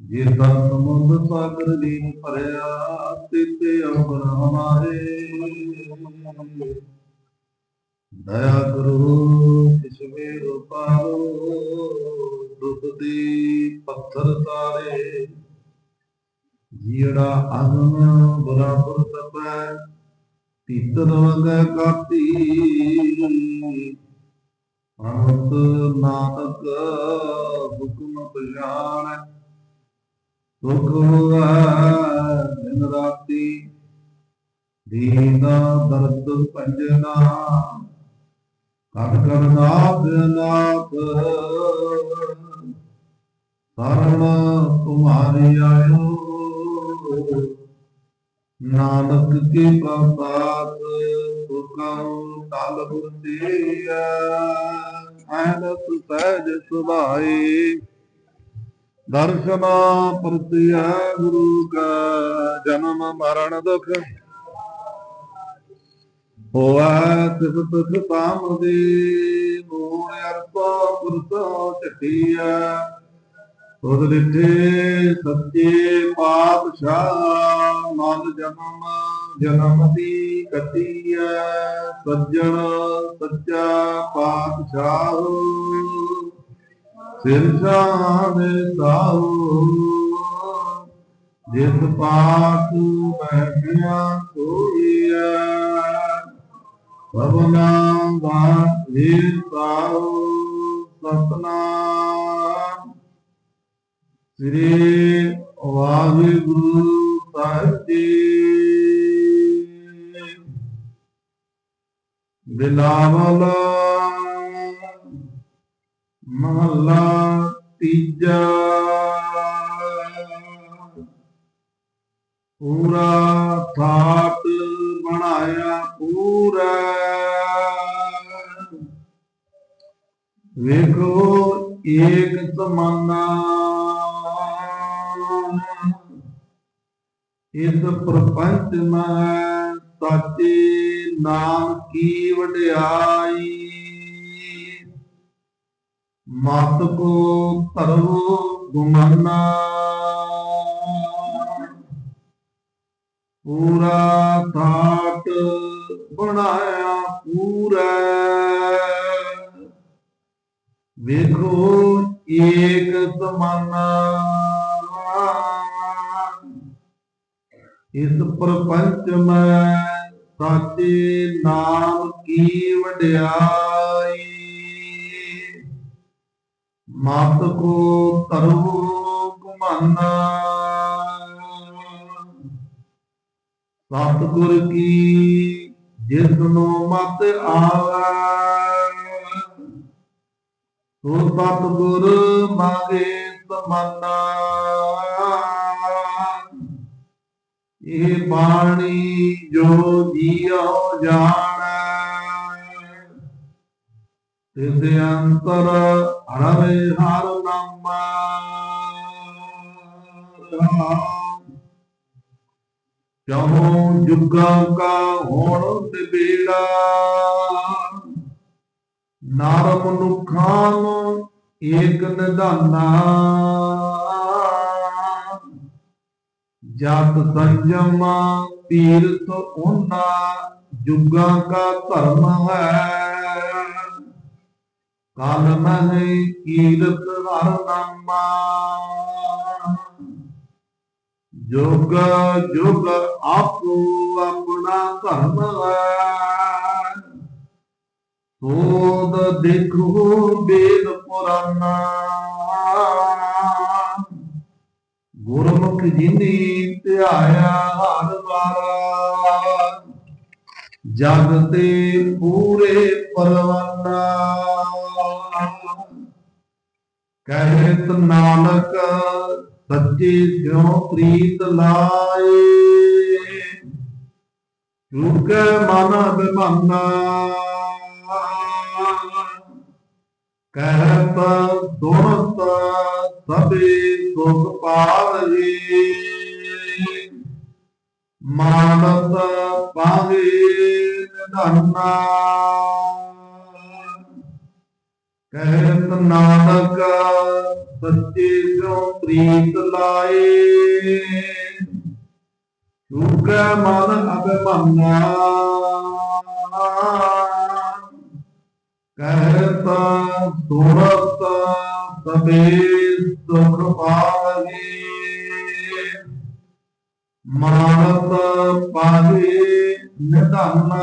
ਜੇ ਤਾਂ ਸਮੁੰਦ ਸਾਗਰ ਲੀਨ ਭਰਿਆ, ਤਿਤੇ ਅਵਰ ਹਮਾਰੇ। ਦਇਆ ਕਰੋ ਕਿਸ ਵੇਰ ਪਾਰੋ ਪੱਥਰ ਤਾਰੇ। ਜੀੜਾ ਅਗਨ ਬਰਾਬਰ ਤਪੈ ਤੀਤਰ ਵਗੈ ਕਾਤੀ। ਅੰਤ ਨਾਨਕ ਹੁਕਮ ਪਛਾਣੈ ਸੁਖ ਹੋਆ ਦਿਨ ਰਾਤੀ ਦੀਨਾ ਦਰਦ ਪੰਜਨਾ ਕਰ ਨਾਥ ਨਾਥ। ਸਰਣ ਤੁਮਾਰੀ ਆਇਓ, ਨਾਨਕ ਕੀ ਪ੍ਰਸਾਦ ਸੁਖਮ ਤਲ ਬੁਰਤੀਆ ਐਨਸ ਸਹਿਜ ਸੁਭਾਈ ਦਰਸ਼ਨਾ ਪ੍ਰਤਿਆ ਗੁਰੂ ਕਾ ਜਨਮ ਮਰਨ ਦੁਖ। ਹੋਆ ਤਿਸ ਤੁਖ ਪਾਮ ਦੀ ਮੂੜ ਅਰਪਾ ਪੁਰਤੋ ਚਟਿਆ ਤੁਧ ਲਿਖੇ ਸੱਚੇ ਪਾਤਸ਼ਾਹ, ਮਨ ਜਨਮ ਜਨਮ ਦੀ ਕਟਿਆ ਸੱਜਣ ਸੱਚਾ ਪਾਤਸ਼ਾਹ। ਸਿਰ ਸ਼ਾਨੇ ਸਾਹੂ ਜਿਸ ਪਾਤ ਬੈਠਿਆ ਸੋਈਆ ਸਭਨਾ ਦਾ ਵੀਰ ਸਤਨਾਮ। ਸ੍ਰੀ ਵਾਹਿਗੁਰੂ ਸਾਹਿਬ ਜੀ। ਬਿਲਾਵਲ ਮਹੱਲਾ ਤੀਜਾ। ਪੂਰਾ ਥਾਟ ਬਣਾਇਆ ਪੂਰਾ। ਵੇਖੋ ਏਕ ਸਮਾਨਾ ਇਸ ਪ੍ਰਪੰਚ ਮੈਂ ਸਾਚੇ ਨਾਮ ਕੀ ਵਡਿਆਈ? ਮਤ ਕੋ ਧਰੋ ਗੁਮਨਾ ਪੂਰਾ ਥਾਟ ਬਣਾਇਆ ਪੂਰਾ। ਵੇਖੋ ਏਕ ਸਮਾਨਾ। ਇਸ ਪ੍ਰਪੰਚ ਮੈਂ ਸਾਚੇ ਨਾਮ ਕੀ ਵਡਿਆਈ ਮਤ ਕੋ ਤਰੋ ਕੁਮਾਨਾ ਸਤਿਗੁਰ ਕੀ ਜਿਸ ਨੂੰ ਮਤ ਆਵੇ। ਸੋ ਸਤਿਗੁਰ ਮਾਗੇ ਸਮਾਨਾ ਇਹ ਬਾਣੀ ਜੋ ਜੀਉ ਜਾਣੈ ਤਿਸ ਅੰਤਰ ਹਰੇ ਹਰ ਨਾਮਾ ਜਹੋ ਜੁਗਾਂ ਕਾ ਹੋਣ ਤੇ ਨਰ ਮਨੁੱਖਾਂ ਨੂੰ ਏਕ ਨਿਧਾਨਾ। ਜਤ ਸੰਜਮ ਤੀਰਥ ਉਹਨਾਂ ਜੁਗਾਂ ਕਾ ਧਰਮ ਹੈ। ਕਾਲ ਮਹਿ ਕੀਰਤ ਹਰ ਨਾਮਾ ਜੁਗ ਜੁਗ ਆਪੋ ਆਪਣਾ ਧਰਮ ਹੈ ਸੋਦ ਦੇਖੋ ਬੇਦ ਪੁਰਾਨਾ ਗੁਰਮੁਖ ਜਿਨੀ ਧਿਆਇਆ ਹਰ ਵਾਰ ਜਗ ਤੇ ਪੂਰੇ ਪਰਵਾਨਾ ਕਹਿਤ ਨਾਨਕ ਸੱਚੇ ਸਿਉ ਪ੍ਰੀਤ ਲਾਏ। ਚੁਕ ਮਨ ਬਿਮਾਨਾ ਕਹਿਤ ਸੁਣਤ ਸਭੇ ਸੁਖ ਪਾਵੀ। ਮਾਨਤ ਪਾਵੇ ਨਿਧਾਨਾ ਕਹਿਤ ਨਾਨਕ ਸੱਚੇ ਸਿਉ ਪ੍ਰੀਤ ਲਾਏ। ਚੁਕੈ ਮਨ ਅਭਿਮਾਨਾ ਕਹਿਤ ਸੁਰਤ ਸਬੇ ਸੁਖ ਪਾਵਨੀ ਮਾਨਤ ਪਾਹੇ ਨਿਧਾਨਾ।